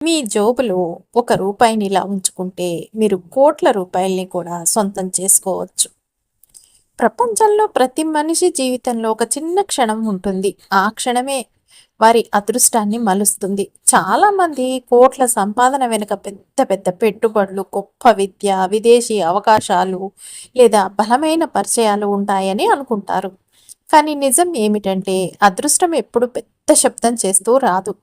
మీ జోబులో ఒక రూపాయిని ఇలా ఉంచుకుంటే మీరు కోట్ల రూపాయల్ని కూడా సొంతం చేసుకోవచ్చు. ప్రపంచంలో ప్రతి మనిషి జీవితంలో ఒక చిన్న క్షణం ఉంటుంది. ఆ క్షణమే వారి అదృష్టాన్ని మలుస్తుంది. చాలామంది కోట్ల సంపాదన వెనుక పెద్ద పెద్ద పెట్టుబడులు గొప్ప విద్య విదేశీ అవకాశాలు లేదా బలమైన పరిచయాలు ఉంటాయని అనుకుంటారు. కానీ నిజం ఏమిటంటే అదృష్టం ఎప్పుడు పెద్ద శబ్దం చేస్తూ రాదు.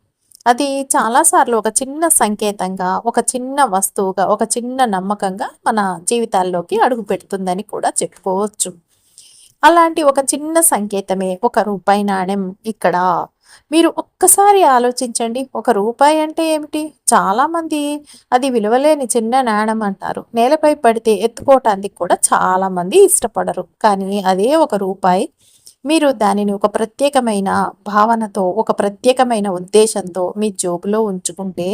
అది చాలాసార్లు ఒక చిన్న సంకేతంగా ఒక చిన్న వస్తువుగా ఒక చిన్న నమ్మకంగా మన జీవితాల్లోకి అడుగు పెడుతుందని కూడా చెప్పుకోవచ్చు. అలాంటి ఒక చిన్న సంకేతమే ఒక రూపాయి నాణ్యం ఇక్కడ. మీరు ఒక్కసారి ఆలోచించండి ఒక రూపాయి అంటే ఏమిటి? చాలామంది అది విలువలేని చిన్న నాణం అంటారు. నేలపై పడితే ఎత్తుకోవటానికి కూడా చాలామంది ఇష్టపడరు. కానీ అదే ఒక రూపాయి. మీరు దానిని ఒక ప్రత్యేకమైన భావనతో ఒక ప్రత్యేకమైన ఉద్దేశంతో మీ జోబులో ఉంచుకుంటే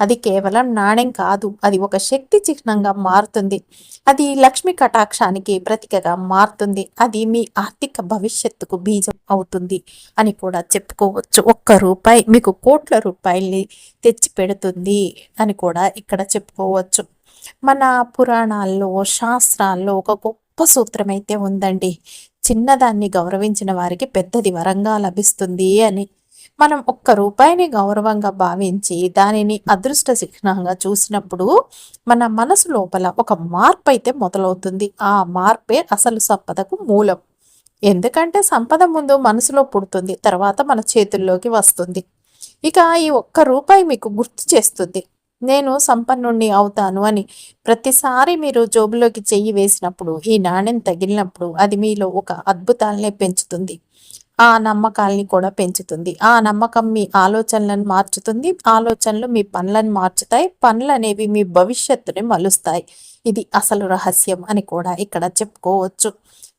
అది కేవలం నాణ్యం కాదు. అది ఒక శక్తి చిహ్నంగా మారుతుంది. అది లక్ష్మి కటాక్షానికి ప్రతీకగా మారుతుంది. అది మీ ఆర్థిక భవిష్యత్తుకు బీజం అవుతుంది అని కూడా చెప్పుకోవచ్చు. ఒక్క రూపాయి మీకు కోట్ల రూపాయల్ని తెచ్చి పెడుతుంది అని కూడా ఇక్కడ చెప్పుకోవచ్చు. మన పురాణాల్లో శాస్త్రాల్లో ఒక గొప్ప సూత్రం అయితే ఉందండి. చిన్నదాన్ని గౌరవించిన వారికి పెద్దది వరంగా లభిస్తుంది అని. మనం ఒక్క రూపాయిని గౌరవంగా భావించి దానిని అదృష్ట చిహ్నంగా చూసినప్పుడు మన మనసు లోపల ఒక మార్పు అయితే మొదలవుతుంది. ఆ మార్పే అసలు సంపదకు మూలం. ఎందుకంటే సంపద ముందు మనసులో పుడుతుంది తర్వాత మన చేతుల్లోకి వస్తుంది. ఇక ఈ ఒక్క రూపాయి మీకు గుర్తు చేస్తుంది. నేను సంపన్నుణ్ణి అవుతాను అని ప్రతిసారి మీరు జోబులోకి చెయ్యి వేసినప్పుడు ఈ నాణ్యం తగిలినప్పుడు అది మీలో ఒక అద్భుతాలనే పెంచుతుంది. ఆ నమ్మకాల్ని కూడా పెంచుతుంది. ఆ నమ్మకం మీ ఆలోచనలను మార్చుతుంది. ఆలోచనలు మీ పనులను మార్చుతాయి. పనులు అనేవి మీ భవిష్యత్తుని మలుస్తాయి. ఇది అసలు రహస్యం అని కూడా ఇక్కడ చెప్పుకోవచ్చు.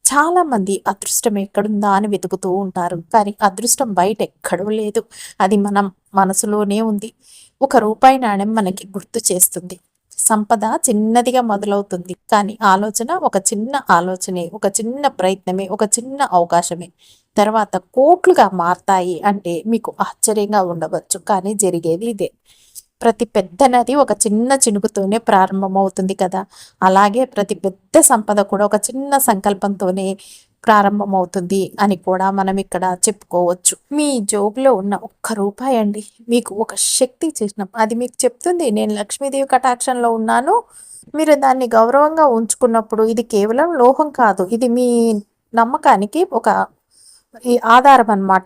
చాలా మంది అదృష్టం ఎక్కడుందా అని వెతుకుతూ ఉంటారు. కానీ అదృష్టం బయట ఎక్కడూ లేదు. అది మనం మనసులోనే ఉంది. ఒక రూపాయి నాణ్యం మనకి గుర్తు చేస్తుంది. సంపద చిన్నదిగా మొదలవుతుంది. కానీ ఆలోచన ఒక చిన్న ఆలోచనే ఒక చిన్న ప్రయత్నమే ఒక చిన్న అవకాశమే. తర్వాత కోట్లుగా మారతాయి అంటే మీకు ఆశ్చర్యంగా ఉండవచ్చు. కానీ జరిగేది ఇదే. ప్రతి పెద్ద నది ఒక చిన్న చినుకుతోనే ప్రారంభమవుతుంది కదా. అలాగే ప్రతి పెద్ద సంపద కూడా ఒక చిన్న సంకల్పంతోనే ప్రారంభమవుతుంది అని కూడా మనం ఇక్కడ చెప్పుకోవచ్చు. మీ జోబులో ఉన్న ఒక్క రూపాయి అండి. మీకు ఒక శక్తి చిహ్నం అది మీకు చెప్తుంది నేను లక్ష్మీదేవి కటాక్షంలో ఉన్నాను. మీరు దాన్ని గౌరవంగా ఉంచుకున్నప్పుడు ఇది కేవలం లోహం కాదు. ఇది మీ నమ్మకానికి ఒక ఈ ఆధారం అన్నమాట.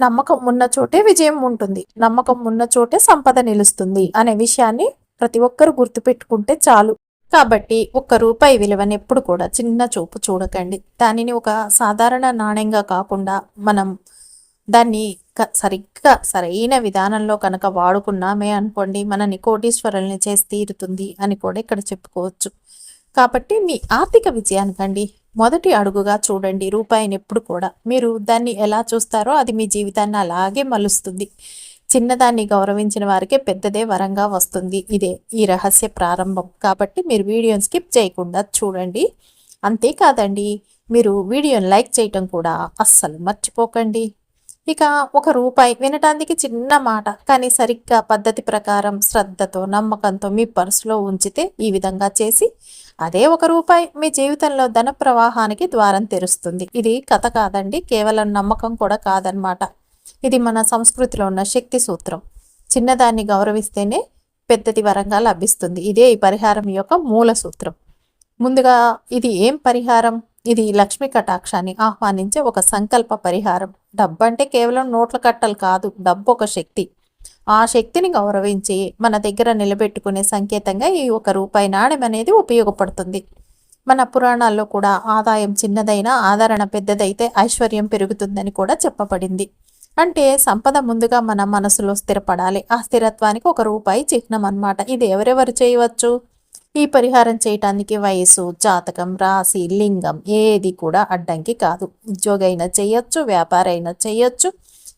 నమ్మకం ఉన్న చోటే విజయం ఉంటుంది. నమ్మకం ఉన్న చోటే సంపద నిలుస్తుంది అనే విషయాన్ని ప్రతి ఒక్కరు గుర్తుపెట్టుకుంటే చాలు. కాబట్టి ఒక్క రూపాయి విలువని ఎప్పుడు కూడా చిన్న చూపు చూడకండి. దానిని ఒక సాధారణ నాణ్యంగా కాకుండా మనం దాన్ని సరిగ్గా సరైన విధానంలో కనుక వాడుకున్నామే అనుకోండి మనని కోటీశ్వరుల్ని చేసి తీరుతుంది అని కూడా ఇక్కడ చెప్పుకోవచ్చు. కాబట్టి మీ ఆర్థిక విజయానికండి మొదటి అడుగుగా చూడండి రూపాయిని ఎప్పుడు కూడా. మీరు దాన్ని ఎలా చూస్తారో అది మీ జీవితాన్ని అలాగే మలుస్తుంది. చిన్నదాన్ని గౌరవించిన వారికి పెద్దదే వరంగా వస్తుంది. ఇదే ఈ రహస్య ప్రారంభం. కాబట్టి మీరు వీడియోని స్కిప్ చేయకుండా చూడండి. అంతేకాదండి మీరు వీడియోని లైక్ చేయటం కూడా అస్సలు మర్చిపోకండి. ఇక ఒక రూపాయి వినటానికి చిన్న మాట కానీ సరిగ్గా పద్ధతి ప్రకారం శ్రద్ధతో నమ్మకంతో మీ పర్సులో ఉంచితే ఈ విధంగా చేసి అదే ఒక రూపాయి మీ జీవితంలో ధన ప్రవాహానికి ద్వారం తెరుస్తుంది. ఇది కథ కాదండి కేవలం నమ్మకం కూడా కాదనమాట ఇది మన సంస్కృతిలో ఉన్న శక్తి సూత్రం. చిన్నదాన్ని గౌరవిస్తేనే పెద్దది వరంగా లభిస్తుంది. ఇదే ఈ పరిహారం యొక్క మూల సూత్రం. ముందుగా ఇది ఏం పరిహారం? ఇది లక్ష్మీ కటాక్షాన్ని ఆహ్వానించే ఒక సంకల్ప పరిహారం. డబ్బు అంటే కేవలం నోట్ల కట్టలు కాదు డబ్బు ఒక శక్తి. ఆ శక్తిని గౌరవించి మన దగ్గర నిలబెట్టుకునే సంకేతంగా ఈ ఒక రూపాయి నాణ్యం అనేది ఉపయోగపడుతుంది. మన పురాణాల్లో కూడా ఆదాయం చిన్నదైనా ఆదరణ పెద్దదైతే ఐశ్వర్యం పెరుగుతుందని కూడా చెప్పబడింది. అంటే సంపద ముందుగా మన మనసులో స్థిరపడాలి. ఆ స్థిరత్వానికి ఒక రూపాయి చిహ్నం అనమాట ఇది ఎవరెవరు చేయవచ్చు? ఈ పరిహారం చేయటానికి వయసు జాతకం రాశి లింగం ఏది కూడా అడ్డంకి కాదు. ఉద్యోగ అయినా చేయొచ్చు వ్యాపార అయినా చేయొచ్చు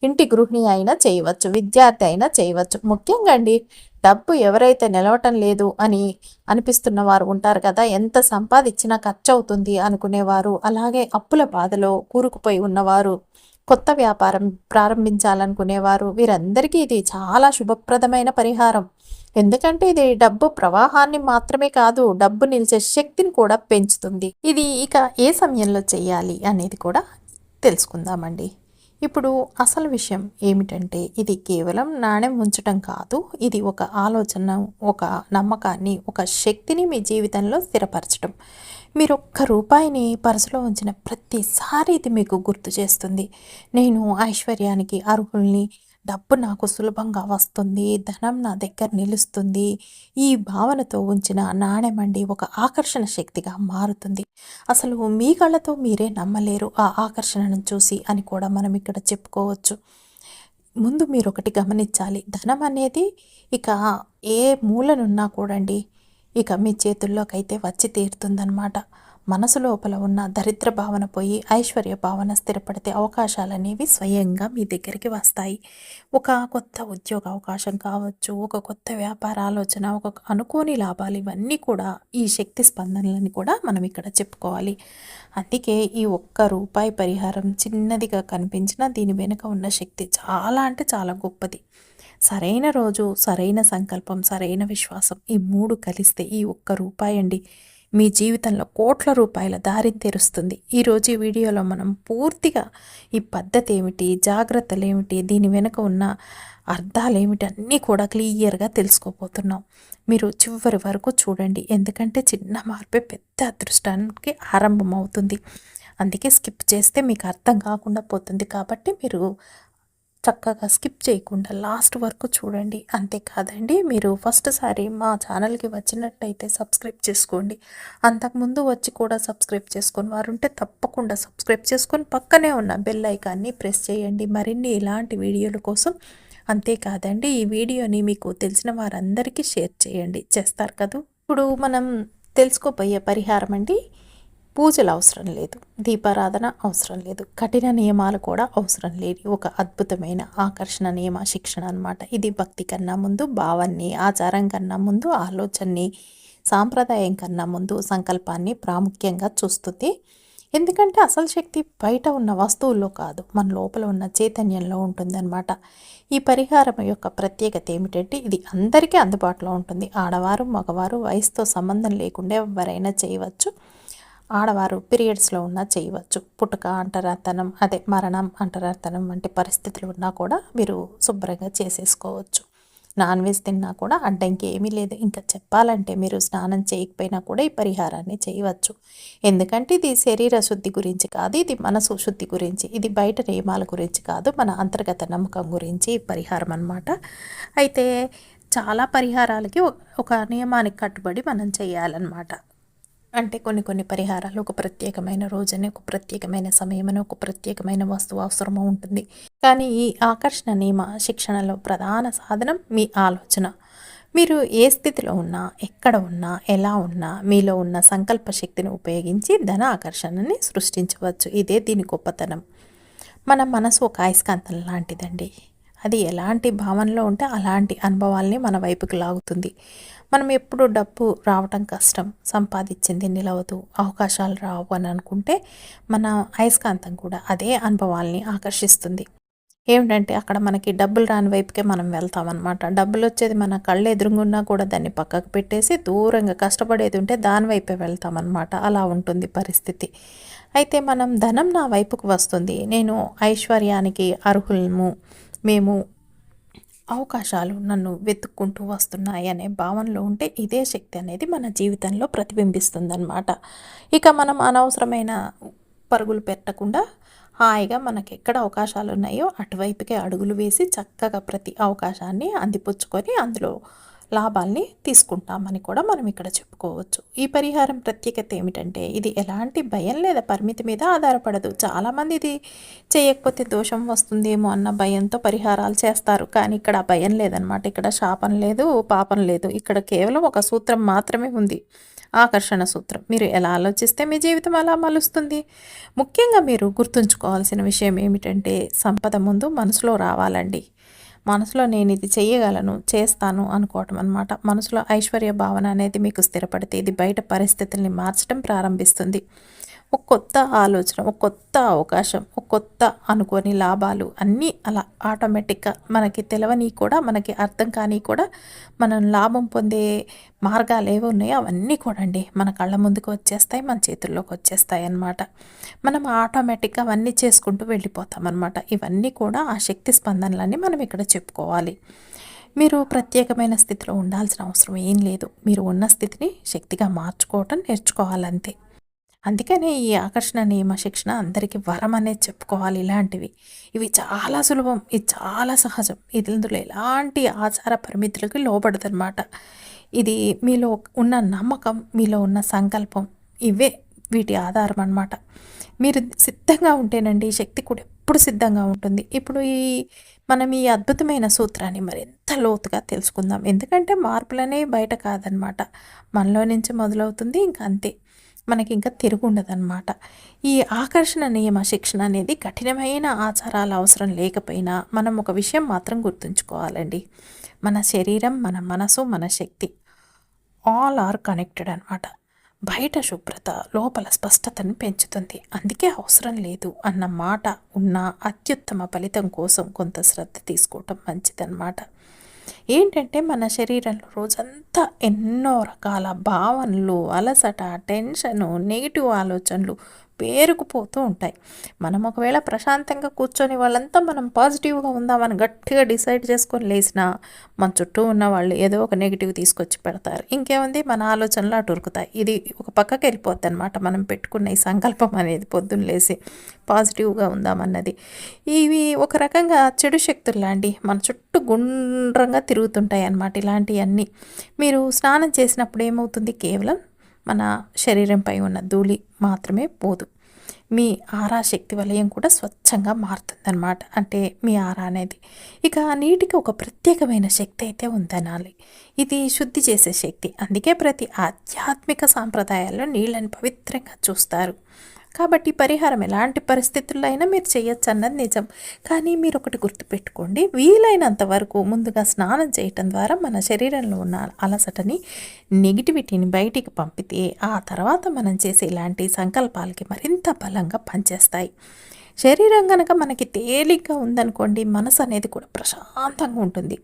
ఇంటి గృహిణి అయినా చేయవచ్చు విద్యార్థి అయినా చేయవచ్చు. ముఖ్యంగా అండి డబ్బు ఎవరైతే నిలవటం లేదు అని అనిపిస్తున్న వారు ఉంటారు కదా ఎంత సంపాదించినా ఖర్చు అవుతుంది అనుకునేవారు. అలాగే అప్పుల బాధలో కూరుకుపోయి ఉన్నవారు కొత్త వ్యాపారం ప్రారంభించాలనుకునేవారు. వీరందరికీ ఇది చాలా శుభప్రదమైన పరిహారం. ఎందుకంటే ఇది డబ్బు ప్రవాహాన్ని మాత్రమే కాదు డబ్బు నిలిచే శక్తిని కూడా పెంచుతుంది. ఇది ఇక ఏ సమయంలో చేయాలి అనేది కూడా తెలుసుకుందామండి. ఇప్పుడు అసలు విషయం ఏమిటంటే ఇది కేవలం నాణ్యం ఉంచటం కాదు ఇది ఒక ఆలోచన ఒక నమ్మకాన్ని ఒక శక్తిని మీ జీవితంలో స్థిరపరచడం మీరు ఒక్క రూపాయిని పర్సులో ఉంచిన ప్రతిసారి ఇది మీకు గుర్తు చేస్తుంది. నేను ఐశ్వర్యానికి అర్హుల్ని డబ్బు నాకు సులభంగా వస్తుంది ధనం నా దగ్గర నిలుస్తుంది ఈ భావనతో ఉంచిన నాణ్యమండి ఒక ఆకర్షణ శక్తిగా మారుతుంది. అసలు మీ కళ్ళతో మీరే నమ్మలేరు ఆ ఆకర్షణను చూసి అని కూడా మనం ఇక్కడ చెప్పుకోవచ్చు. ముందు మీరు ఒకటి గమనించాలి. ధనం అనేది ఇక ఏ మూలనున్నా కూడండి ఇక మీ చేతుల్లోకైతే వచ్చి తీరుతుందనమాట మనసు లోపల ఉన్న దరిద్ర భావన పోయి ఐశ్వర్య భావన స్థిరపడితే అవకాశాలు అనేవి స్వయంగా మీ దగ్గరికి వస్తాయి. ఒక కొత్త ఉద్యోగ అవకాశం కావచ్చు ఒక కొత్త వ్యాపార ఆలోచన ఒక అనుకోని లాభాలు ఇవన్నీ కూడా ఈ శక్తి స్పందనలని కూడా మనం ఇక్కడ చెప్పుకోవాలి. అందుకే ఈ ఒక్క రూపాయి పరిహారం చిన్నదిగా కనిపించిన దీని వెనుక ఉన్న శక్తి చాలా అంటే చాలా గొప్పది. సరైన రోజు సరైన సంకల్పం సరైన విశ్వాసం ఈ మూడు కలిస్తే ఈ ఒక్క రూపాయి అండి. మీ జీవితంలో కోట్ల రూపాయల దారిని తెరుస్తుంది. ఈరోజు ఈ వీడియోలో మనం పూర్తిగా ఈ పద్ధతి ఏమిటి జాగ్రత్తలు ఏమిటి దీని వెనుక ఉన్న అర్థాలు ఏమిటి అన్నీ కూడా క్లియర్గా తెలుసుకోబోతున్నాం. మీరు చివరి వరకు చూడండి. ఎందుకంటే చిన్న మార్పే పెద్ద అదృష్టానికి ఆరంభం అవుతుంది అందుకే స్కిప్ చేస్తే మీకు అర్థం కాకుండా పోతుంది. కాబట్టి మీరు చక్కగా స్కిప్ చేయకుండా లాస్ట్ వరకు చూడండి. అంతేకాదండి మీరు ఫస్ట్ సారి మా ఛానల్కి వచ్చినట్టయితే సబ్స్క్రైబ్ చేసుకోండి. అంతకుముందు వచ్చి కూడా సబ్స్క్రైబ్ చేసుకొని వారు ఉంటే తప్పకుండా సబ్స్క్రైబ్ చేసుకొని పక్కనే ఉన్న బెల్ ఐకాన్ని ప్రెస్ చేయండి. మరిన్ని ఇలాంటి వీడియోల కోసం అంతేకాదండి ఈ వీడియోని మీకు తెలిసిన వారందరికీ షేర్ చేయండి. చేస్తారు కదా? ఇప్పుడు మనం తెలుసుకోబోయే పరిహారం అండి పూజలు అవసరం లేదు దీపారాధన అవసరం లేదు కఠిన నియమాలు కూడా అవసరం లేని ఒక అద్భుతమైన ఆకర్షణ నియమ శిక్షణ అనమాట ఇది భక్తి కన్నా ముందు భావాన్ని ఆచారం కన్నా ముందు ఆలోచనని సాంప్రదాయం కన్నా ముందు సంకల్పాన్ని ప్రాముఖ్యంగా చూస్తుంది. ఎందుకంటే అసలు శక్తి బయట ఉన్న వస్తువుల్లో కాదు మన లోపల ఉన్న చైతన్యంలో ఉంటుందన్నమాట. ఈ పరిహారం యొక్క ప్రత్యేకత ఏమిటంటే ఇది అందరికీ అందుబాటులో ఉంటుంది. ఆడవారు మగవారు వయసుతో సంబంధం లేకుండా ఎవరైనా చేయవచ్చు. ఆడవారు పీరియడ్స్లో ఉన్నా చేయవచ్చు. పుట్టుక అంటరార్థనం అదే మరణం అంటరార్థనం వంటి పరిస్థితులు ఉన్నా కూడా మీరు శుభ్రంగా చేసేసుకోవచ్చు. నాన్ వెజ్ తిన్నా కూడా అడ్డంకి ఏమీ లేదు. ఇంకా చెప్పాలంటే మీరు స్నానం చేయకపోయినా కూడా ఈ పరిహారాన్ని చేయవచ్చు. ఎందుకంటే ఇది శరీర శుద్ధి గురించి కాదు ఇది మనసు శుద్ధి గురించి. ఇది బయట నియమాల గురించి కాదు మన అంతర్గత నమ్మకం గురించి పరిహారం అనమాట అయితే చాలా పరిహారాలకి ఒక నియమానికి కట్టుబడి మనం చేయాలన్నమాట. అంటే కొన్ని కొన్ని పరిహారాలు ఒక ప్రత్యేకమైన రోజని ఒక ప్రత్యేకమైన సమయమని ఒక ప్రత్యేకమైన వస్తువు అవసరము ఉంటుంది. కానీ ఈ ఆకర్షణ నియమ శిక్షణలో ప్రధాన సాధనం మీ ఆలోచన. మీరు ఏ స్థితిలో ఉన్నా ఎక్కడ ఉన్నా ఎలా ఉన్నా మీలో ఉన్న సంకల్ప శక్తిని ఉపయోగించి ధన ఆకర్షణని సృష్టించవచ్చు. ఇదే దీని గొప్పతనం. మన మనసు ఒక అయస్కాంతం లాంటిదండి. అది ఎలాంటి భావనలో ఉంటే అలాంటి అనుభవాల్ని మన వైపుకి లాగుతుంది. మనం ఎప్పుడు డబ్బు రావటం కష్టం. సంపాదించింది నిలవదు. అవకాశాలు రావు అని అనుకుంటే మన అయస్కాంతం కూడా అదే అనుభవాల్ని ఆకర్షిస్తుంది. ఏమిటంటే అక్కడ మనకి డబ్బులు రాని వైపుకే మనం వెళ్తామన్నమాట. డబ్బులు వచ్చేది మన కళ్ళు ఎదురుగున్నా కూడా దాన్ని పక్కకు పెట్టేసి దూరంగా కష్టపడేది ఉంటే దాని వైపే వెళ్తామన్నమాట. అలా ఉంటుంది పరిస్థితి. అయితే మనం ధనం నా వైపుకు వస్తుంది. నేను ఐశ్వర్యానికి అర్హులము మేము అవకాశాలు నన్ను వెతుక్కుంటూ వస్తున్నాయి అనే భావనలో ఉంటే ఇదే శక్తి అనేది మన జీవితంలో ప్రతిబింబిస్తుందన్నమాట. ఇక మనం అనవసరమైన పరుగులు పెట్టకుండా హాయిగా మనకి ఎక్కడ అవకాశాలు ఉన్నాయో అటువైపుకే అడుగులు వేసి చక్కగా ప్రతి అవకాశాన్ని అందిపుచ్చుకొని అందులో లాభాల్ని తీసుకుంటామని కూడా మనం ఇక్కడ చెప్పుకోవచ్చు. ఈ పరిహారం ప్రత్యేకత ఏమిటంటే ఇది ఎలాంటి భయం లేదా పరిమితి మీద ఆధారపడదు. చాలామంది ఇది చేయకపోతే దోషం వస్తుందేమో అన్న భయంతో పరిహారాలు చేస్తారు. కానీ ఇక్కడ భయం లేదనమాట ఇక్కడ శాపం లేదు పాపం లేదు. ఇక్కడ కేవలం ఒక సూత్రం మాత్రమే ఉంది. ఆకర్షణ సూత్రం. మీరు ఎలా ఆలోచిస్తే మీ జీవితం అలా మలుస్తుంది. ముఖ్యంగా మీరు గుర్తుంచుకోవాల్సిన విషయం ఏమిటంటే సంపద ముందు మనసులో రావాలండి. మనసులో నేను ఇది చేయగలను చేస్తాను అనుకోవటం అనమాట మనసులో ఐశ్వర్య భావన అనేది మీకు స్థిరపడితే ఇది బయట పరిస్థితుల్ని మార్చడం ప్రారంభిస్తుంది. ఒక కొత్త ఆలోచన ఒక కొత్త అవకాశం ఒక కొత్త అనుకోని లాభాలు అన్నీ అలా ఆటోమేటిక్గా మనకి తెలవని కూడా మనకి అర్థం కానీ కూడా మనం లాభం పొందే మార్గాలు ఏవి ఉన్నాయో అవన్నీ కూడా అండి మన కళ్ళ ముందుకు వచ్చేస్తాయి మన చేతుల్లోకి వచ్చేస్తాయి అన్నమాట. మనం ఆటోమేటిక్గా అవన్నీ చేసుకుంటూ వెళ్ళిపోతాం అనమాట ఇవన్నీ కూడా ఆ శక్తి స్పందనలన్నీ మనం ఇక్కడ చెప్పుకోవాలి. మీరు ప్రత్యేకమైన స్థితిలో ఉండాల్సిన అవసరం ఏం లేదు. మీరు ఉన్న స్థితిని శక్తిగా మార్చుకోవటం నేర్చుకోవాలంతే. అందుకనే ఈ ఆకర్షణ నియమ శిక్షణ అందరికీ వరం అనేది చెప్పుకోవాలి ఇలాంటివి. ఇవి చాలా సులభం ఇది చాలా సహజం. ఇది ఇందులో ఎలాంటి ఆచార పరిమితులకి లోపడదనమాట ఇది మీలో ఉన్న నమ్మకం మీలో ఉన్న సంకల్పం ఇవే వీటి ఆధారం అనమాట మీరు సిద్ధంగా ఉంటేనండి శక్తి కూడా ఎప్పుడు సిద్ధంగా ఉంటుంది. ఇప్పుడు ఈ మనం ఈ అద్భుతమైన సూత్రాన్ని మరింత లోతుగా తెలుసుకుందాం? ఎందుకంటే మార్పులనే బయట కాదనమాట మనలో నుంచి మొదలవుతుంది ఇంకా అంతే. మనకి ఇంకా తిరుగుండదన్నమాట. ఈ ఆకర్షణ నియమ శిక్షణ అనేది కఠినమైన ఆచారాలు అవసరం లేకపోయినా మనం ఒక విషయం మాత్రం గుర్తుంచుకోవాలండి. మన శరీరం మన మనసు మన శక్తి ఆల్ ఆర్ కనెక్టెడ్ అనమాట బయట శుభ్రత లోపల స్పష్టతను పెంచుతుంది. అందుకే అవసరం లేదు అన్న మాట ఉన్న అత్యుత్తమ ఫలితం కోసం కొంత శ్రద్ధ తీసుకోవటం మంచిదన్నమాట. ఏంటంటే మన శరీరంలో రోజంతా ఎన్నో రకాల భావనలు అలసట టెన్షను నెగిటివ్ ఆలోచనలు పేరుకుపోతూ ఉంటాయి. మనం ఒకవేళ ప్రశాంతంగా కూర్చొని వాళ్ళంతా మనం పాజిటివ్గా ఉందామని గట్టిగా డిసైడ్ చేసుకొని లేచినా మన చుట్టూ ఉన్న వాళ్ళు ఏదో ఒక నెగిటివ్ తీసుకొచ్చి పెడతారు. ఇంకేముంది? మన ఆలోచనలు అటు ఉరుకుతాయి. ఇది ఒక పక్కకి వెళ్ళిపోద్ది అనమాట మనం పెట్టుకున్న ఈ సంకల్పం అనేది పొద్దున్న లేసి పాజిటివ్గా ఉందామన్నది. ఇవి ఒక రకంగా చెడు శక్తులు లాంటి మన చుట్టూ గుండ్రంగా తిరుగుతుంటాయి అన్నమాట ఇలాంటివన్నీ. మీరు స్నానం చేసినప్పుడు ఏమవుతుంది? కేవలం మన శరీరంపై ఉన్న ధూళి మాత్రమే పోదు. మీ ఆరా శక్తి వలయం కూడా స్వచ్ఛంగా మారుతుందన్నమాట. అంటే మీ ఆరా అనేది. ఇక నీటికి ఒక ప్రత్యేకమైన శక్తి అయితే ఉందనాలి. ఇది శుద్ధి చేసే శక్తి. అందుకే ప్రతి ఆధ్యాత్మిక సాంప్రదాయాల్లో నీళ్ళని పవిత్రంగా చూస్తారు. కాబట్టి పరిహారం ఎలాంటి పరిస్థితుల్లో అయినా మీరు చేయొచ్చు అన్నది నిజం. కానీ మీరు ఒకటి గుర్తుపెట్టుకోండి వీలైనంత వరకు ముందుగా స్నానం చేయటం ద్వారా మన శరీరంలో ఉన్న అలసటని నెగిటివిటీని బయటికి పంపితే ఆ తర్వాత మనం చేసే ఇలాంటి సంకల్పాలకి మరింత బలంగా పనిచేస్తాయి. శరీరం కనుక మనకి తేలిగ్గా ఉందనుకోండి మనసు అనేది కూడా ప్రశాంతంగా ఉంటుంది.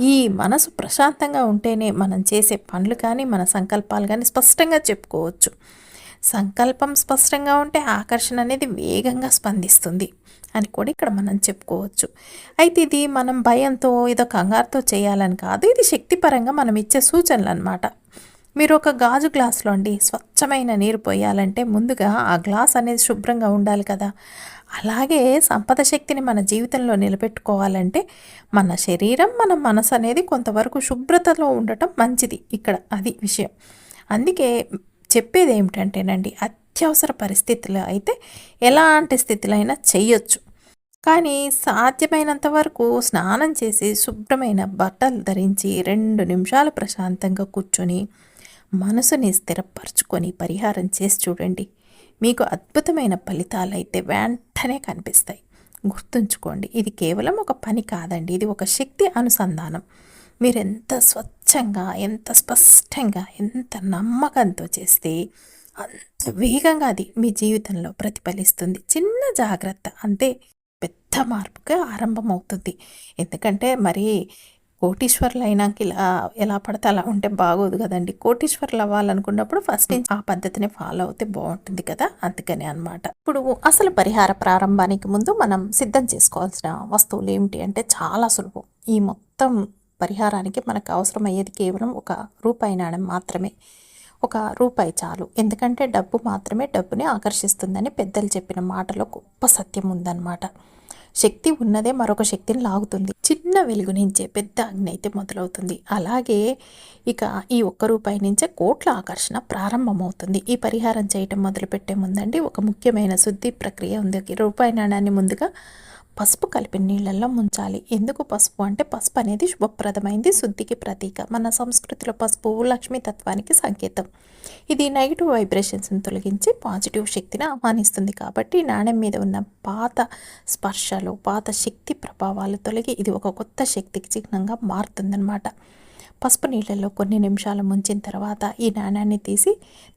ఈ మనసు ప్రశాంతంగా ఉంటేనే మనం చేసే పనులు కానీ మన సంకల్పాలు కానీ స్పష్టంగా చెప్పుకోవచ్చు. సంకల్పం స్పష్టంగా ఉంటే ఆకర్షణ అనేది వేగంగా స్పందిస్తుంది అని కూడా ఇక్కడ మనం చెప్పుకోవచ్చు. అయితే ఇది మనం భయంతో ఏదో కంగారుతో చేయాలని కాదు. ఇది శక్తిపరంగా మనం ఇచ్చే సూచనలు అనమాట మీరు ఒక గాజు గ్లాసులో అండి స్వచ్ఛమైన నీరు పోయాలంటే ముందుగా ఆ గ్లాస్ అనేది శుభ్రంగా ఉండాలి కదా. అలాగే సంపద శక్తిని మన జీవితంలో నిలబెట్టుకోవాలంటే మన శరీరం మన మనసు అనేది కొంతవరకు శుభ్రతలో ఉండటం మంచిది. ఇక్కడ అది విషయం. అందుకే చెప్పేది ఏమిటంటేనండి అత్యవసర పరిస్థితులు అయితే ఎలాంటి స్థితిలో అయినా చెయ్యొచ్చు. కానీ సాధ్యమైనంత వరకు స్నానం చేసి శుభ్రమైన బట్టలు ధరించి రెండు నిమిషాలు ప్రశాంతంగా కూర్చొని మనసుని స్థిరపరచుకొని పరిహారం చేసి చూడండి. మీకు అద్భుతమైన ఫలితాలు అయితే వెంటనే కనిపిస్తాయి. గుర్తుంచుకోండి ఇది కేవలం ఒక పని కాదండి ఇది ఒక శక్తి అనుసంధానం. మీరెంత స్వచ్ఛ స్వచ్ఛంగా ఎంత స్పష్టంగా ఎంత నమ్మకంతో చేస్తే అంత వేగంగా అది మీ జీవితంలో ప్రతిఫలిస్తుంది. చిన్న జాగ్రత్త అంతే పెద్ద మార్పుగా ఆరంభమవుతుంది. ఎందుకంటే మరి కోటీశ్వర్లు అయినాక ఇలా ఎలా పడితే అలా ఉంటే బాగోదు కదండి. కోటీశ్వర్లు అవ్వాలనుకున్నప్పుడు ఫస్ట్ నుంచి ఆ పద్ధతిని ఫాలో అవుతే బాగుంటుంది కదా అందుకని అనమాట ఇప్పుడు అసలు పరిహార ప్రారంభానికి ముందు మనం సిద్ధం చేసుకోవాల్సిన వస్తువులు ఏమిటి అంటే చాలా సులభం. ఈ మొత్తం పరిహారానికి మనకు అవసరమయ్యేది కేవలం ఒక రూపాయి నాణ్యం మాత్రమే. ఒక రూపాయి చాలు. ఎందుకంటే డబ్బు మాత్రమే డబ్బుని ఆకర్షిస్తుందని పెద్దలు చెప్పిన మాటలో గొప్ప సత్యం ఉందన్నమాట. శక్తి ఉన్నదే మరొక శక్తిని లాగుతుంది. చిన్న వెలుగు నుంచే పెద్ద అగ్ని అయితే మొదలవుతుంది. అలాగే ఇక ఈ ఒక్క రూపాయి నుంచే కోట్ల ఆకర్షణ ప్రారంభమవుతుంది. ఈ పరిహారం చేయటం మొదలుపెట్టే ముందండి ఒక ముఖ్యమైన శుద్ధి ప్రక్రియ ఉంది. రూపాయి నాణాన్ని ముందుగా పసుపు కలిపి నీళ్ళల్లో ముంచాలి. ఎందుకు పసుపు? అంటే పసుపు అనేది శుభప్రదమైంది శుద్ధికి ప్రతీక. మన సంస్కృతిలో పసుపు లక్ష్మీతత్వానికి సంకేతం. ఇది నెగిటివ్ వైబ్రేషన్స్ని తొలగించి పాజిటివ్ శక్తిని ఆహ్వానిస్తుంది కాబట్టి నాణ్యం మీద ఉన్న పాత స్పర్శలు పాత శక్తి ప్రభావాలు తొలగి ఇది ఒక కొత్త శక్తికి చిహ్నంగా మారుతుందన్నమాట. పసుపు నీళ్ళల్లో కొన్ని నిమిషాలు ముంచిన తర్వాత ఈ నాణాన్ని తీసి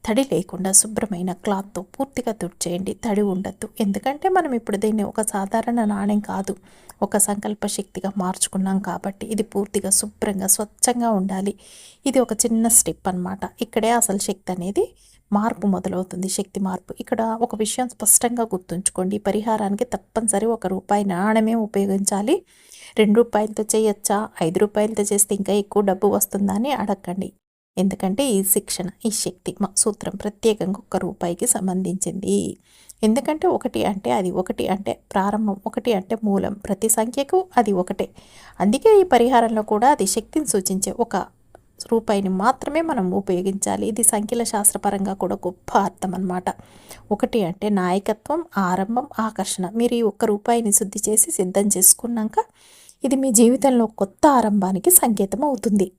తడి లేకుండా శుభ్రమైన క్లాత్తో పూర్తిగా తుడిచేయండి. తడి ఉండద్దు. ఎందుకంటే మనం ఇప్పుడు దీన్ని ఒక సాధారణ నాణ్యం కాదు. ఒక సంకల్ప శక్తిగా మార్చుకున్నాం కాబట్టి ఇది పూర్తిగా శుభ్రంగా స్వచ్ఛంగా ఉండాలి. ఇది ఒక చిన్న స్టెప్ అనమాట ఇక్కడే అసలు శక్తి అనేది మార్పు మొదలవుతుంది శక్తి మార్పు. ఇక్కడ ఒక విషయం స్పష్టంగా గుర్తుంచుకోండి. పరిహారానికి తప్పనిసరి ఒక రూపాయి నాణ్యమే ఉపయోగించాలి. రెండు రూపాయలతో చేయొచ్చా? ఐదు రూపాయలతో చేస్తే ఇంకా ఎక్కువ డబ్బు వస్తుందా అని అడగండి. ఎందుకంటే ఈ శిక్షణ ఈ శక్తి మా సూత్రం ప్రత్యేకంగా ఒక్క రూపాయికి సంబంధించింది. ఎందుకంటే ఒకటి అంటే అది ఒకటి అంటే ప్రారంభం ఒకటి అంటే మూలం. ప్రతి సంఖ్యకు అది ఒకటే. అందుకే ఈ పరిహారంలో కూడా అది శక్తిని సూచించే ఒక రూపాయిని మాత్రమే మనం ఉపయోగించాలి. ఇది సంఖ్యల శాస్త్రపరంగా కూడా గొప్ప అర్థం అనమాట ఒకటి అంటే నాయకత్వం ఆరంభం ఆకర్షణ. మీరు ఈ ఒక్క రూపాయిని శుద్ధి చేసి సిద్ధం చేసుకున్నాక ఇది మీ జీవితంలో కొత్త ఆరంభానికి సంకేతం అవుతుంది.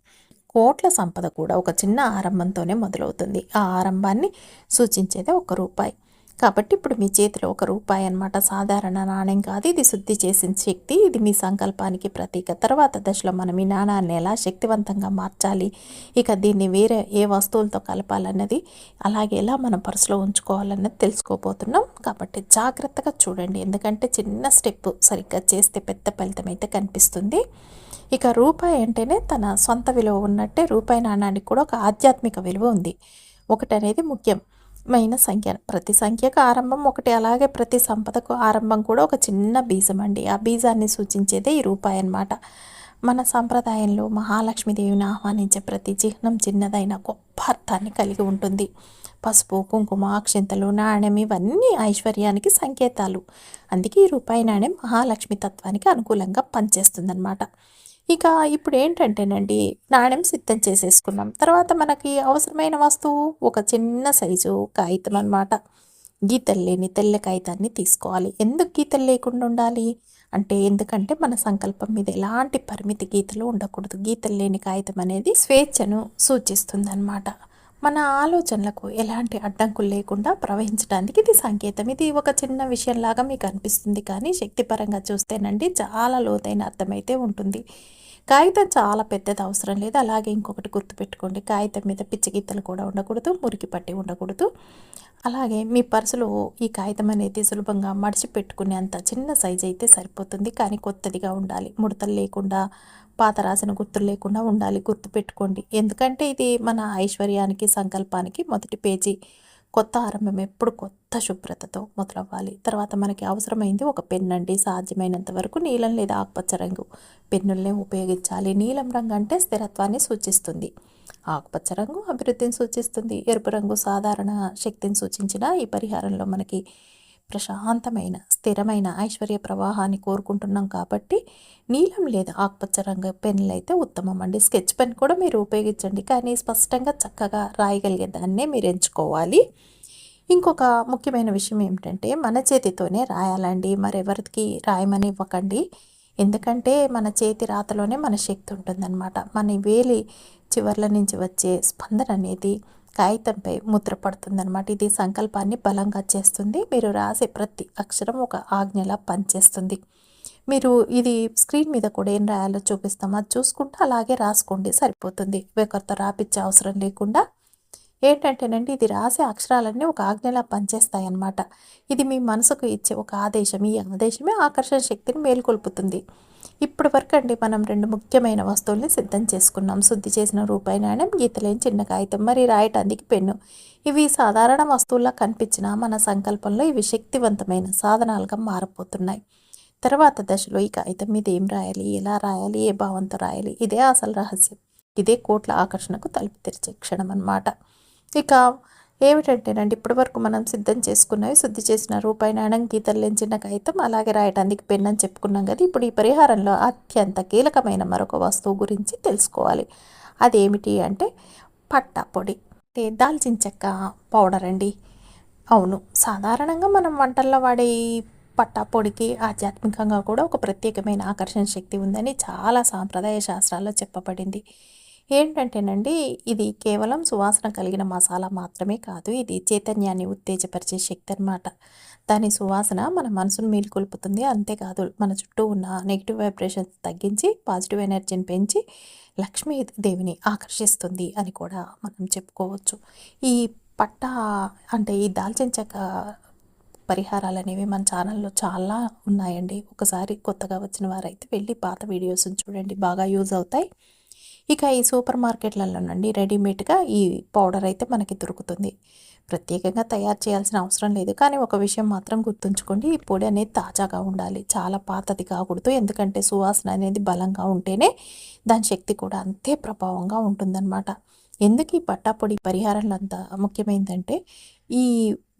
కోట్ల సంపద కూడా ఒక చిన్న ఆరంభంతోనే మొదలవుతుంది. ఆ ఆరంభాన్ని సూచించేదే ఒక రూపాయి. కాబట్టి ఇప్పుడు మీ చేతిలో ఒక రూపాయి అనమాట సాధారణ నాణ్యం కాదు. ఇది శుద్ధి చేసిన శక్తి. ఇది మీ సంకల్పానికి ప్రతీక. తర్వాత దశలో మనం ఈ నాణాన్ని ఎలా శక్తివంతంగా మార్చాలి? ఇక దీన్ని వేరే ఏ వస్తువులతో కలపాలన్నది అలాగే ఎలా మనం పర్సులో ఉంచుకోవాలన్నది తెలుసుకోబోతున్నాం. కాబట్టి జాగ్రత్తగా చూడండి. ఎందుకంటే చిన్న స్టెప్ సరిగ్గా చేస్తే పెద్ద ఫలితం అయితే కనిపిస్తుంది. ఇక రూపాయి అంటేనే తన సొంత విలువ ఉన్నట్టే రూపాయి నాణానికి కూడా ఒక ఆధ్యాత్మిక విలువ ఉంది. ఒకటనేది ముఖ్యం. మైన సంఖ్య. ప్రతి సంఖ్యకు ఆరంభం ఒకటి. అలాగే ప్రతి సంపదకు ఆరంభం కూడా ఒక చిన్న బీజం అండి. ఆ బీజాన్ని సూచించేదే ఈ రూపాయి అన్నమాట. మన సంప్రదాయంలో మహాలక్ష్మీదేవిని ఆహ్వానించే ప్రతి చిహ్నం చిన్నదైన గొప్ప అర్థాన్ని కలిగి ఉంటుంది. పసుపు కుంకుమ అక్షింతలు నాణ్యం ఇవన్నీ ఐశ్వర్యానికి సంకేతాలు. అందుకే ఈ రూపాయి నాణ్యం మహాలక్ష్మి తత్వానికి అనుకూలంగా పనిచేస్తుందన్నమాట. ఇక ఇప్పుడు ఏంటంటేనండి నాణ్యం సిద్ధం చేసేసుకున్నాం. తర్వాత మనకి అవసరమైన వస్తువు ఒక చిన్న సైజు కాగితం అనమాట గీతలు లేని తెల్ల కాగితాన్ని తీసుకోవాలి. ఎందుకు గీతలు లేకుండా ఉండాలి? అంటే ఎందుకంటే మన సంకల్పం మీద ఎలాంటి పరిమితి గీతలు ఉండకూడదు. గీతలు లేని కాగితం అనేది స్వేచ్ఛను సూచిస్తుంది అనమాట మన ఆలోచనలకు ఎలాంటి అడ్డంకులు లేకుండా ప్రవహించడానికి ఇది సంకేతం. ఇది ఒక చిన్న విషయంలాగా మీకు అనిపిస్తుంది కానీ శక్తిపరంగా చూస్తేనండి చాలా లోతైన అర్థమైతే ఉంటుంది. కాగితం చాలా పెద్దది అవసరం లేదు. అలాగే ఇంకొకటి గుర్తుపెట్టుకోండి. కాగితం మీద పిచ్చిగీతలు కూడా ఉండకూడదు మురికి పట్టి ఉండకూడదు. అలాగే మీ పర్సులో ఈ కాగితం అనేది సులభంగా మడిచి పెట్టుకునేంత చిన్న సైజ్ అయితే సరిపోతుంది. కానీ కొత్తదిగా ఉండాలి. ముడతలు లేకుండా పాత రాసిన గుర్తులు లేకుండా ఉండాలి. గుర్తు పెట్టుకోండి. ఎందుకంటే ఇది మన ఐశ్వర్యానికి సంకల్పానికి మొదటి పేజీ. కొత్త ఆరంభం ఎప్పుడు కొత్త శుభ్రతతో మొదలవ్వాలి. తర్వాత మనకి అవసరమైంది ఒక పెన్ అండి సాధ్యమైనంత వరకు నీలం లేదా ఆకుపచ్చ రంగు పెన్నుల్నే ఉపయోగించాలి. నీలం రంగు అంటే స్థిరత్వాన్ని సూచిస్తుంది. ఆకుపచ్చ రంగు అభివృద్ధిని సూచిస్తుంది. ఎరుపు రంగు సాధారణ శక్తిని సూచించిన ఈ పరిహారంలో మనకి ప్రశాంతమైన స్థిరమైన ఐశ్వర్య ప్రవాహాన్ని కోరుకుంటున్నాం కాబట్టి నీలం లేదా ఆకుపచ్చ రంగు పెన్నులు అయితే ఉత్తమం అండి. స్కెచ్ పెన్ కూడా మీరు ఉపయోగించండి. కానీ స్పష్టంగా చక్కగా రాయగలిగే దాన్నే మీరు ఎంచుకోవాలి. ఇంకొక ముఖ్యమైన విషయం ఏమిటంటే మన చేతితోనే రాయాలండి. మరెవరికి రాయమని ఇవ్వకండి ఎందుకంటే మన చేతి రాతలోనే మన శక్తి ఉంటుందన్నమాట. మన వేలి చివర్ల నుంచి వచ్చే స్పందన అనేది కాగితంపై ముద్రపడుతుంది పడుతుందన్నమాట. ఇది సంకల్పాన్ని బలంగా చేస్తుంది. మీరు రాసే ప్రతి అక్షరం ఒక ఆజ్ఞలా పనిచేస్తుంది. మీరు ఇది స్క్రీన్ మీద కూడా ఏం రాయాలో చూపిస్తాం. అది చూసుకుంటూ అలాగే రాసుకోండి. సరిపోతుంది. ఒకరితో రాపిచ్చే అవసరం లేకుండా. ఏంటంటేనండి ఇది రాసే అక్షరాలన్నీ ఒక ఆజ్ఞలా పనిచేస్తాయి అన్నమాట ఇది మీ మనసుకు ఇచ్చే ఒక ఆదేశం. ఈ ఆదేశమే ఆకర్షణ శక్తిని మేల్కొల్పుతుంది. ఇప్పటి వరకు అండి మనం రెండు ముఖ్యమైన వస్తువుల్ని సిద్ధం చేసుకున్నాం. శుద్ధి చేసిన రూపాయి నాణ్యం గీతలేని చిన్న కాగితం మరి రాయటానికి పెన్ను. ఇవి సాధారణ వస్తువుల్లా కనిపించిన మన సంకల్పంలో ఇవి శక్తివంతమైన సాధనాలుగా మారిపోతున్నాయి తర్వాత దశలో ఈ కాగితం మీద ఏం రాయాలి ఎలా రాయాలి ఏ భావంతో రాయాలి ఇదే అసలు రహస్యం. ఇదే కోట్ల ఆకర్షణకు తలుపు తెరిచే క్షణం అన్నమాట ఇక ఏమిటంటేనండి ఇప్పటి వరకు మనం సిద్ధం చేసుకున్నవి శుద్ధి చేసిన రూపాయి నాణం గీతలు లేచిన కాగితం అలాగే రాయటానికి పెన్ అని చెప్పుకున్నాం కదా ఇప్పుడు ఈ పరిహారంలో అత్యంత కీలకమైన మరొక వస్తువు గురించి తెలుసుకోవాలి. అదేమిటి అంటే పట్టా పొడి. అంటే దాల్చిన చెక్క పౌడర్ అండి. అవును సాధారణంగా మనం వంటల్లో వాడే ఈ పట్టా పొడికి ఆధ్యాత్మికంగా కూడా ఒక ప్రత్యేకమైన ఆకర్షణ శక్తి ఉందని చాలా సాంప్రదాయ శాస్త్రాల్లో చెప్పబడింది. ఏంటంటేనండి ఇది కేవలం సువాసన కలిగిన మసాలా మాత్రమే కాదు ఇది చైతన్యాన్ని ఉత్తేజపరిచే శక్తి అనమాట దాని సువాసన మన మనసును మేలుకొల్పుతుంది. అంతేకాదు మన చుట్టూ ఉన్న నెగిటివ్ వైబ్రేషన్స్ తగ్గించి పాజిటివ్ ఎనర్జీని పెంచి లక్ష్మీదేవిని ఆకర్షిస్తుంది అని కూడా మనం చెప్పుకోవచ్చు. ఈ పట్ట అంటే ఈ దాల్చిన చెక్క పరిహారాలు అనేవి మన ఛానల్లో చాలా ఉన్నాయండి. ఒకసారి కొత్తగా వచ్చిన వారైతే వెళ్ళి పాత వీడియోస్ చూడండి. బాగా యూజ్ అవుతాయి. ఇక ఈ సూపర్ మార్కెట్లలో నుండి రెడీమేడ్గా ఈ పౌడర్ అయితే మనకి దొరుకుతుంది. ప్రత్యేకంగా తయారు చేయాల్సిన అవసరం లేదు. కానీ ఒక విషయం మాత్రం గుర్తుంచుకోండి. ఈ పొడి అనేది తాజాగా ఉండాలి. చాలా పాతది కాకూడదు. ఎందుకంటే సువాసన అనేది బలంగా ఉంటేనే దాని శక్తి కూడా అంతే ప్రభావంగా ఉంటుందన్నమాట. ఎందుకు ఈ పట్టాపొడి పరిహారంలో అంత ముఖ్యమైందంటే ఈ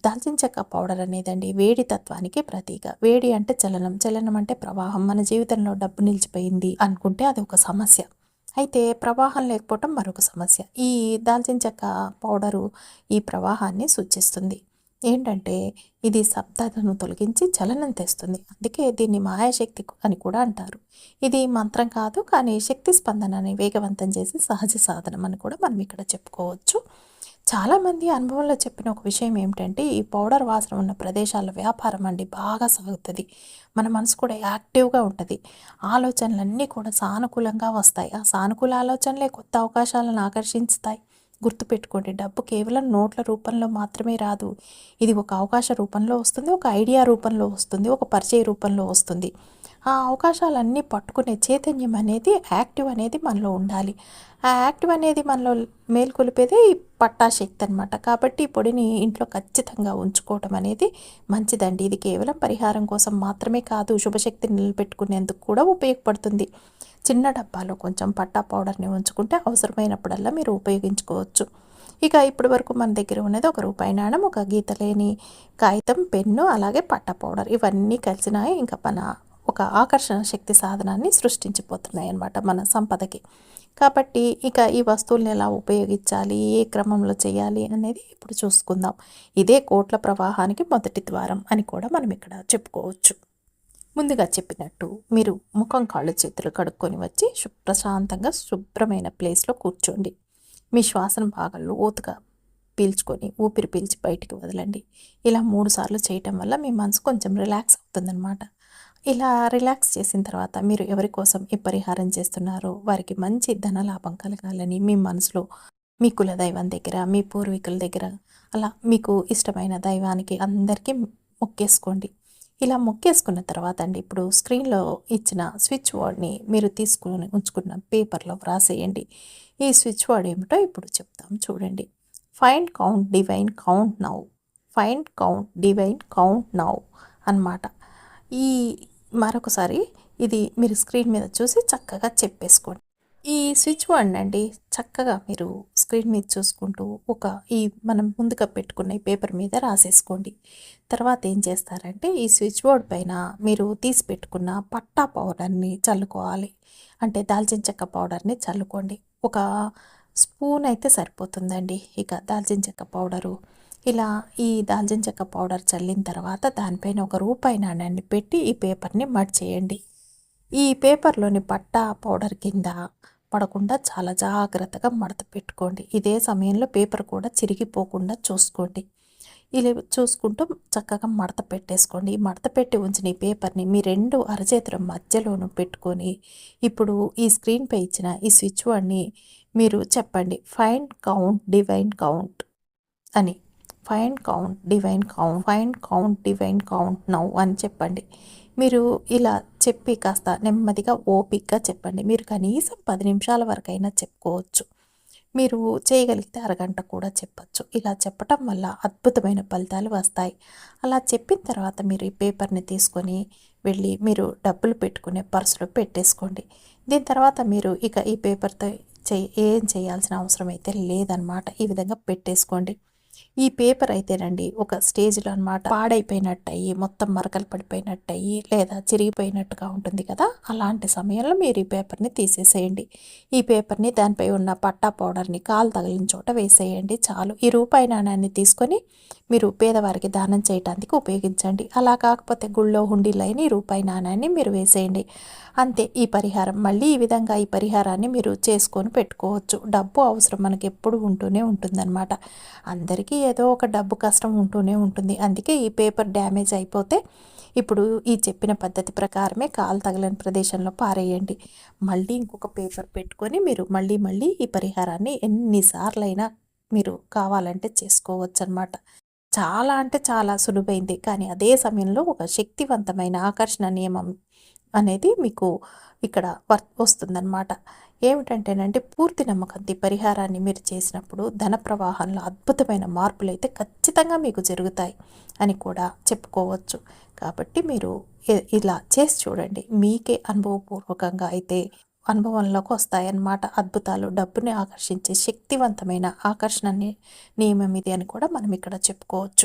దాల్చిన చెక్క పౌడర్ అనేదండి వేడి తత్వానికి ప్రతీక. వేడి అంటే చలనం. చలనం అంటే ప్రవాహం. మన జీవితంలో డబ్బు నిలిచిపోయింది అనుకుంటే అది ఒక సమస్య. అయితే ప్రవాహం లేకపోవటం మరొక సమస్య. ఈ దాల్చిన చెక్క పౌడరు ఈ ప్రవాహాన్ని సూచిస్తుంది. ఏంటంటే ఇది శబ్దాలను తొలగించి చలనం తెస్తుంది. అందుకే దీన్ని మాయాశక్తి అని కూడా అంటారు. ఇది మంత్రం కాదు కానీ శక్తి స్పందనని వేగవంతం చేసి సహజ సాధనం అని కూడా మనం ఇక్కడ చెప్పుకోవచ్చు. చాలామంది అనుభవంలో చెప్పిన ఒక విషయం ఏమిటంటే ఈ పౌడర్ వాసన ఉన్న ప్రదేశాల్లో వ్యాపారం అండి బాగా సాగుతుంది. మన మనసు కూడా యాక్టివ్గా ఉంటుంది. ఆలోచనలన్నీ కూడా సానుకూలంగా వస్తాయి. ఆ సానుకూల ఆలోచనలే కొత్త అవకాశాలను ఆకర్షిస్తాయి గుర్తుపెట్టుకోండి డబ్బు కేవలం నోట్ల రూపంలో మాత్రమే రాదు. ఇది ఒక అవకాశ రూపంలో వస్తుంది ఒక ఐడియా రూపంలో వస్తుంది ఒక పరిచయ రూపంలో వస్తుంది. ఆ అవకాశాలన్నీ పట్టుకునే చైతన్యం అనేది యాక్టివ్ అనేది మనలో ఉండాలి. ఆ యాక్టివ్ అనేది మనలో మేల్కొలిపేదే ఈ పట్టాశక్తి అనమాట కాబట్టి ఈ పొడిని ఇంట్లో ఖచ్చితంగా ఉంచుకోవటం అనేది మంచిదండి. ఇది కేవలం పరిహారం కోసం మాత్రమే కాదు శుభశక్తిని నిలబెట్టుకునేందుకు కూడా ఉపయోగపడుతుంది. చిన్న డబ్బాలో కొంచెం పట్టా పౌడర్ని ఉంచుకుంటే అవసరమైనప్పుడల్లా మీరు ఉపయోగించుకోవచ్చు. ఇక ఇప్పటి వరకు మన దగ్గర ఉన్నది ఒక రూపాయి నాణం ఒక గీత లేని కాగితం పెన్ను అలాగే పట్టా పౌడర్. ఇవన్నీ కలిసినాయి. ఇంకా మన ఒక ఆకర్షణ శక్తి సాధనాన్ని సృష్టించిపోతున్నాయి అన్నమాట మన సంపదకి. కాబట్టి ఇక ఈ వస్తువుల్ని ఎలా ఉపయోగించాలి ఏ క్రమంలో చేయాలి అనేది ఇప్పుడు చూసుకుందాం. ఇదే కోట్ల ప్రవాహానికి మొదటి ద్వారం అని కూడా మనం ఇక్కడ చెప్పుకోవచ్చు. ముందుగా చెప్పినట్టు మీరు ముఖం కాళ్ళు చేతులు కడుక్కొని వచ్చి ప్రశాంతంగా శుభ్రమైన ప్లేస్లో కూర్చోండి. మీ శ్వాసన భాగాల్లో ఓతుగా పీల్చుకొని ఊపిరి పీల్చి బయటికి వదలండి. ఇలా మూడు సార్లు చేయటం వల్ల మీ మనసు కొంచెం రిలాక్స్ అవుతుందన్నమాట. ఇలా రిలాక్స్ చేసిన తర్వాత మీరు ఎవరి కోసం ఏ పరిహారం చేస్తున్నారో వారికి మంచి ధనలాభం కలగాలని మీ మనసులో మీ కుల దైవం దగ్గర మీ పూర్వీకుల దగ్గర అలా మీకు ఇష్టమైన దైవానికి అందరికీ మొక్కేసుకోండి. ఇలా మొక్కేసుకున్న తర్వాత అండి ఇప్పుడు స్క్రీన్లో ఇచ్చిన స్విచ్ బోర్డ్ని మీరు తీసుకుని ఉంచుకున్న పేపర్లో వ్రాసేయండి. ఈ స్విచ్ బోర్డ్ ఏమిటో ఇప్పుడు చెప్తాం చూడండి. Find count divine count now find count divine count now అన్నమాట. ఈ మరొకసారి ఇది మీరు స్క్రీన్ మీద చూసి చక్కగా చెప్పేసుకోండి. ఈ స్విచ్ వర్డ్ అండి చక్కగా మీరు స్క్రీన్ మీద చూసుకుంటూ ఒక ఈ మనం ముందుగా పెట్టుకున్న ఈ పేపర్ మీద రాసేసుకోండి. తర్వాత ఏం చేస్తారంటే ఈ స్విచ్ బోర్డ్ పైన మీరు తీసి పెట్టుకున్న పట్టా పౌడర్ని చల్లుకోవాలి. అంటే దాల్చిన చెక్క పౌడర్ని చల్లుకోండి. ఒక స్పూన్ అయితే సరిపోతుందండి. ఇక దాల్చిన చెక్క పౌడరు ఇలా ఈ దాల్చిన చెక్క పౌడర్ చల్లిన తర్వాత దానిపైన ఒక రూపాయి నాణ్యాన్ని పెట్టి ఈ పేపర్ని మడ్ చేయండి. ఈ పేపర్లోని పట్ట పౌడర్ కింద పడకుండా చాలా జాగ్రత్తగా మడత పెట్టుకోండి. ఇదే సమయంలో పేపర్ కూడా చిరిగిపోకుండా చూసుకోండి. ఇలా చూసుకుంటూ చక్కగా మడత పెట్టేసుకోండి. ఈ మడత పెట్టి ఉంచిన ఈ పేపర్ని మీ రెండు అరచేతుల మధ్యలోనూ పెట్టుకొని ఇప్పుడు ఈ స్క్రీన్పై ఇచ్చిన ఈ స్విచ్ వర్డ్ని మీరు చెప్పండి ఫైన్ కౌంట్ డివైన్ కౌంట్ అని. Find count divine count find count divine count now అని చెప్పండి. మీరు ఇలా చెప్పి కాస్త నెమ్మదిగా ఓపిక్గా చెప్పండి. మీరు కనీసం పది నిమిషాల వరకైనా చెప్పుకోవచ్చు. మీరు చేయగలిగితే అరగంట కూడా చెప్పచ్చు. ఇలా చెప్పటం వల్ల అద్భుతమైన ఫలితాలు వస్తాయి. అలా చెప్పిన తర్వాత మీరు ఈ పేపర్ని తీసుకొని వెళ్ళి మీరు డబ్బులు పెట్టుకునే పర్సులో పెట్టేసుకోండి. దీని తర్వాత మీరు ఇక ఈ పేపర్తో చే ఏం చేయాల్సిన అవసరం అయితే లేదనమాట ఈ విధంగా పెట్టేసుకోండి. ఈ పేపర్ అయితేనండి ఒక స్టేజ్లో అనమాట పాడైపోయినట్టు అయ్యి మొత్తం మరకలు పడిపోయినట్టు అయ్యి లేదా చిరిగిపోయినట్టుగా ఉంటుంది కదా? అలాంటి సమయంలో మీరు ఈ పేపర్ని తీసేసేయండి. ఈ పేపర్ని దానిపై ఉన్న పట్టా పౌడర్ని కాలు తగిలిన చోట వేసేయండి చాలు. ఈ రూపాయి నాణ్యాన్ని తీసుకొని మీరు పేదవారికి దానం చేయడానికి ఉపయోగించండి. అలా కాకపోతే గుళ్ళో హుండీలైన రూపాయి నాణ్యాన్ని మీరు వేసేయండి. అంతే ఈ పరిహారం. మళ్ళీ ఈ విధంగా ఈ పరిహారాన్ని మీరు చేసుకొని పెట్టుకోవచ్చు. డబ్బు అవసరం మనకి ఎప్పుడు ఉంటూనే ఉంటుందన్నమాట. అందరికీ ఏదో ఒక డబ్బు కష్టం ఉంటూనే ఉంటుంది. అందుకే ఈ పేపర్ డ్యామేజ్ అయిపోతే ఇప్పుడు ఈ చెప్పిన పద్ధతి ప్రకారమే కాలు తగలని ప్రదేశంలో పారేయండి. మళ్ళీ ఇంకొక పేపర్ పెట్టుకొని మీరు మళ్ళీ మళ్ళీ ఈ పరిహారాన్ని ఎన్నిసార్లైనా మీరు కావాలంటే చేసుకోవచ్చు అనమాట చాలా అంటే చాలా సులువైంది. కానీ అదే సమయంలో ఒక శక్తివంతమైన ఆకర్షణ నియమం అనేది మీకు ఇక్కడ వర్ వస్తుందన్నమాట. ఏమిటంటేనంటే పూర్తి నమ్మకంతో పరిహారాన్ని మీరు చేసినప్పుడు ధన ప్రవాహంలో అద్భుతమైన మార్పులు అయితే ఖచ్చితంగా మీకు జరుగుతాయి అని కూడా చెప్పుకోవచ్చు. కాబట్టి మీరు ఇలా చేసి చూడండి. మీకే అనుభవపూర్వకంగా అయితే అనుభవంలోకి వస్తాయన్నమాట. అద్భుతాలు డబ్బుని ఆకర్షించే శక్తివంతమైన ఆకర్షణ నియమం ఇది అని కూడా మనం ఇక్కడ చెప్పుకోవచ్చు.